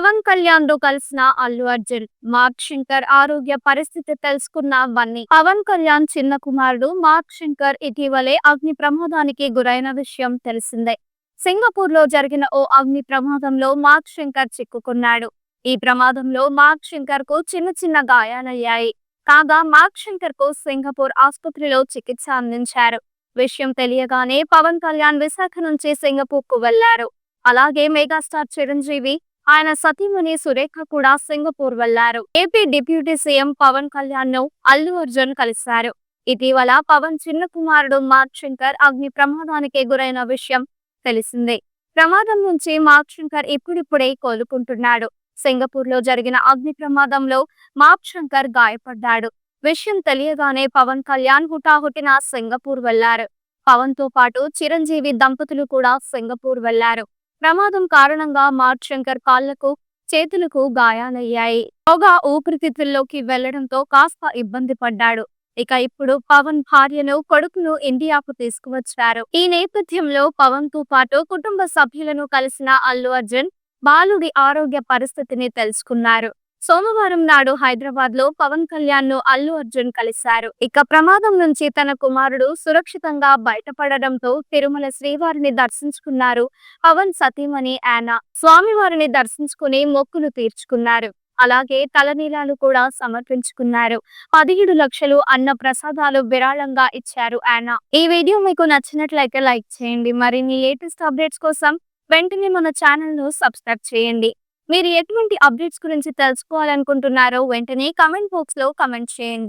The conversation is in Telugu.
పవన్ కళ్యాణ్తో కలిసిన అల్లు అర్జున్ మార్క్ శంకర్ ఆరోగ్య పరిస్థితి తెలుసుకున్న వన్నీ పవన్ కళ్యాణ్ చిన్న కుమారుడు మార్క్ శంకర్ ఇటీవలే అగ్ని ప్రమాదానికి గురైన విషయం తెలిసిందే. సింగపూర్లో జరిగిన ఓ అగ్ని ప్రమాదంలో మార్క్ శంకర్ చిక్కుకున్నాడు. ఈ ప్రమాదంలో మార్క్ శంకర్కు చిన్న చిన్న గాయాలయ్యాయి. కాగా మార్క్ శంకర్కు సింగపూర్ ఆసుపత్రిలో చికిత్స అందించారు. విషయం తెలియగానే పవన్ కళ్యాణ్ విశాఖ నుంచి సింగపూర్కు వెళ్ళారు అలాగే మెగాస్టార్ చిరంజీవి ఆయన సతీమణి సురేఖ కూడా సింగపూర్ వెళ్ళారు. ఏపీ డిప్యూటీ సీఎం పవన్ కళ్యాణ్ను అల్లు అర్జున్ కలిశారు. ఇటీవల పవన్ చిన్న కుమారుడు మార్క్ శంకర్ అగ్ని ప్రమాదానికి గురైన విషయం తెలిసిందే. ప్రమాదం నుంచి మార్క్ శంకర్ ఇప్పుడిప్పుడే కోలుకుంటున్నాడు. సింగపూర్లో జరిగిన అగ్ని ప్రమాదంలో మార్క్ శంకర్ గాయపడ్డాడు. విషయం తెలియగానే పవన్ కళ్యాణ్ హుటాహుటిన సింగపూర్ వెళ్ళారు. పవన్తో పాటు చిరంజీవి దంపతులు కూడా సింగపూర్ వెళ్ళారు. ప్రమాదం కారణంగా మార్క్ శంకర్ కాళ్ళకు చేతులకు గాయాలయ్యాయి. పోగా ఊపిరితిత్తుల్లోకి వెళ్ళడంతో కాస్త ఇబ్బంది పడ్డాడు. ఇక ఇప్పుడు పవన్ భార్యను కొడుకును ఇండియాకు తీసుకువచ్చారు. ఈ నేపథ్యంలో పవన్తో పాటు కుటుంబ సభ్యులను కలిసిన అల్లు అర్జున్ బాలుడి ఆరోగ్య పరిస్థితిని తెలుసుకున్నారు. సోమవారం నాడు హైదరాబాద్లో పవన్ కళ్యాణ్ను అల్లు అర్జున్ కలిశారు. ఇక ప్రమాదం నుంచి తన కుమారుడు సురక్షితంగా బయటపడడంతో తిరుమల శ్రీవారిని దర్శించుకున్నారు పవన్ సతీమణి యానా. స్వామివారిని దర్శించుకుని మొక్కులు తీర్చుకున్నారు. అలాగే తలనీలాలు కూడా సమర్పించుకున్నారు. పదిహేడు లక్షలు అన్న ప్రసాదాలు విరాళంగా ఇచ్చారు యానా. ఈ వీడియో మీకు నచ్చినట్లయితే లైక్ చేయండి. మరిన్ని లేటెస్ట్ అప్డేట్స్ కోసం వెంటనే మన ఛానల్ను సబ్స్క్రైబ్ చేయండి. మీరు ఎటువంటి అప్డేట్స్ గురించి తెలుసుకోవాలనుకుంటున్నారో వెంటనే కమెంట్ బాక్స్లో కమెంట్ చేయండి.